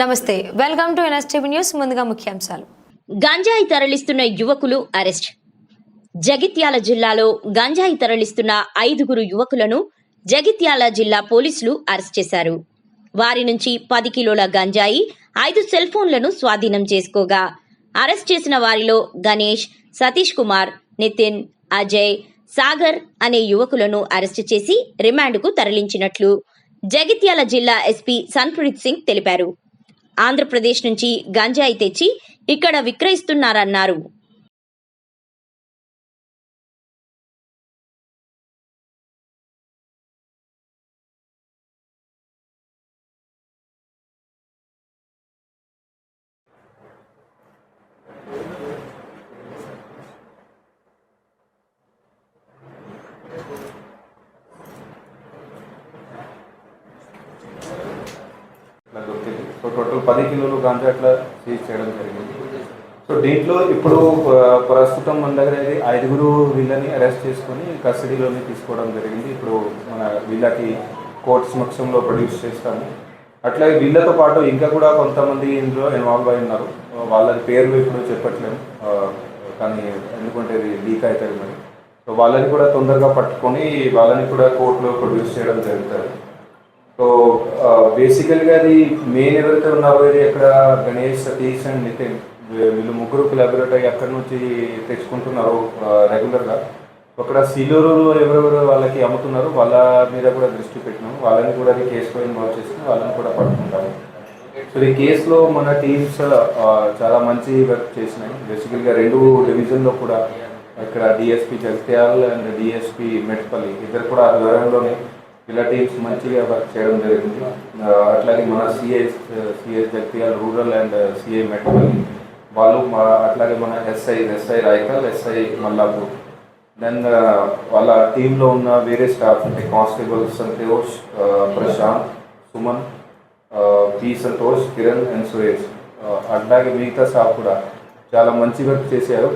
నమస్తే welcome to NSTV news ముందుగా ముఖ్యాంశాలు. గంజాయి తరలిస్తున్న యువకులు అరెస్ట్. జగిత్యాల జిల్లాలో గంజాయి తరలిస్తున్న ఐదుగురు యువకులను జగిత్యాల జిల్లా పోలీసులు అరెస్ట్ చేశారు. వారి నుంచి పది కిలోల గంజాయి ఐదు సెల్ ఫోన్లను స్వాధీనం చేసుకోగా. అరెస్ట్ చేసిన వారిలో గణేష్ సతీష్ కుమార్ నితిన్ అజయ్ సాగర్ అనే యువకులను అరెస్ట్ చేసి రిమాండ్కు తరలించినట్లు జగిత్యాల జిల్లా ఎస్పీ సన్ప్రీత్ సింగ్ తెలిపారు. ఆంధ్రప్రదేశ్ నుంచి గంజాయి తెచ్చి ఇక్కడ విక్రయిస్తున్నారన్నారు. ఇట్లా సో టోటల్ పది కిలోలు గాంజా అట్లా సీజ్ చేయడం జరిగింది. సో దీంట్లో ఇప్పుడు ప్రస్తుతం మన దగ్గర అయితే ఐదుగురు వీళ్ళని అరెస్ట్ చేసుకొని కస్టడీలోని తీసుకోవడం జరిగింది. ఇప్పుడు మన వీళ్ళకి కోర్టు సమక్షంలో ప్రొడ్యూస్ చేస్తాము. అట్లాగే వీళ్ళతో పాటు ఇంకా కూడా కొంతమంది ఇందులో ఇన్వాల్వ్ అయి ఉన్నారు. వాళ్ళ పేర్లు ఇప్పుడు చెప్పట్లేము. కానీ ఎందుకంటే ఇది లీక్ అవుతుంది మరి. సో వాళ్ళని కూడా తొందరగా పట్టుకొని వాళ్ళని కూడా కోర్టులో ప్రొడ్యూస్ చేయడం జరుగుతుంది. సో బేసికల్గా uh, అది మెయిన్ ఎవరైతే ఉన్నారో ఇది అక్కడ గణేష్ సతీష్ అండ్ నితిన్ వీళ్ళు ముగ్గురు కొలాబరేట్ అయ్యి అక్కడి నుంచి తెచ్చుకుంటున్నారు రెగ్యులర్గా అక్కడ సీలూరులో ఎవరెవరు వాళ్ళకి అమ్ముతున్నారు వాళ్ళ మీద కూడా దృష్టి పెట్టినాం వాళ్ళని కూడా అది కేసులో ఇన్వాల్వ్ చేసి వాళ్ళని కూడా పట్టుకుంటాము సో ఈ కేసులో మన టీమ్స్ చాలా మంచి వర్క్ చేసినాయి. బేసికల్గా రెండు డివిజన్లో కూడా ఇక్కడ DSP Jagtial and DSP Metpalli ఇద్దరు కూడా ఆధ్వర్యంలోనే ఇలా టీమ్స్ మంచిగా వర్క్ చేయడం జరిగింది. అట్లాగే మన CA CA Jagtial rural and CA Metpalli వాళ్ళు మా అట్లాగే మన SI SI Raikal SI Mallapur. Then వాళ్ళ టీంలో ఉన్న వేరే స్టాఫ్ అంటే constable Santosh Prashanth Suman P Santosh Kiran and Suresh. అట్లాగే మిగతా స్టాఫ్ కూడా చాలా మంచి వర్క్ చేశారు.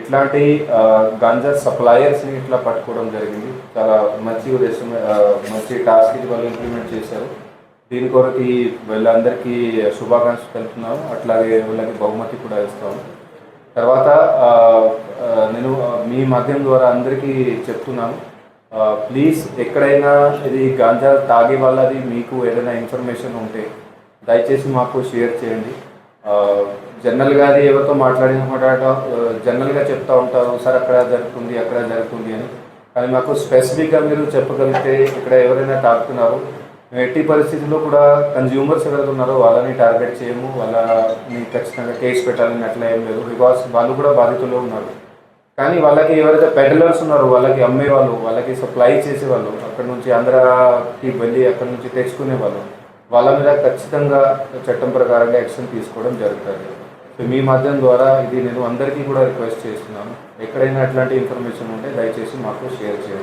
ఇట్లాంటి గంజా గాంజా సప్లయర్స్ని ఇట్లా పట్టుకోవడం జరిగింది. చాలా మంచి ఉద్దేశం మంచి టాస్క్ ఇది వాళ్ళు ఇంప్లిమెంట్ చేశారు. దీని కొరకు వీళ్ళందరికీ శుభాకాంక్షలు తెలుపుతున్నాము అట్లాగే వీళ్ళకి బహుమతి కూడా ఇస్తాము. తర్వాత నేను మీ మాధ్యమం ద్వారా అందరికీ చెప్తున్నాను. ప్లీజ్ ఎక్కడైనా ఇది గాంజా తాగే వాళ్ళది మీకు ఏదైనా ఇన్ఫర్మేషన్ ఉంటే దయచేసి మాకు షేర్ చేయండి. జనరల్గా అది ఎవరితో మాట్లాడిన మాట్లాడటం జనరల్గా చెప్తూ ఉంటారు సార్ అక్కడ జరుగుతుంది అక్కడ జరుగుతుంది అని. కానీ మాకు స్పెసిఫిక్గా మీరు చెప్పగలిగితే ఇక్కడ ఎవరైనా తాకుతున్నారు మేము ఎట్టి పరిస్థితుల్లో కూడా కన్జ్యూమర్స్ ఎవరైతే ఉన్నారో వాళ్ళని టార్గెట్ చేయము వాళ్ళ ఖచ్చితంగా కేసు పెట్టాలని అట్లా ఏం లేదు. బికాస్ వాళ్ళు కూడా బాధితులు ఉన్నారు. కానీ వాళ్ళకి ఎవరైతే పెడలర్స్ ఉన్నారో వాళ్ళకి అమ్మే వాళ్ళు వాళ్ళకి సప్లై చేసే వాళ్ళు అక్కడ నుంచి ఆంధ్రాకి వెళ్ళి అక్కడ నుంచి తెచ్చుకునే వాళ్ళు వాళ్ళ మీద ఖచ్చితంగా చట్టం ప్రకారంగా యాక్షన్ తీసుకోవడం జరుగుతుంది. మీ మాధ్యమం ద్వారా ఇది నేను అందరికీ కూడా రిక్వెస్ట్ చేస్తున్నాను. ఎక్కడైనా అట్లాంటి ఇన్ఫర్మేషన్ ఉంటే దయచేసి మాకు షేర్ చేయండి.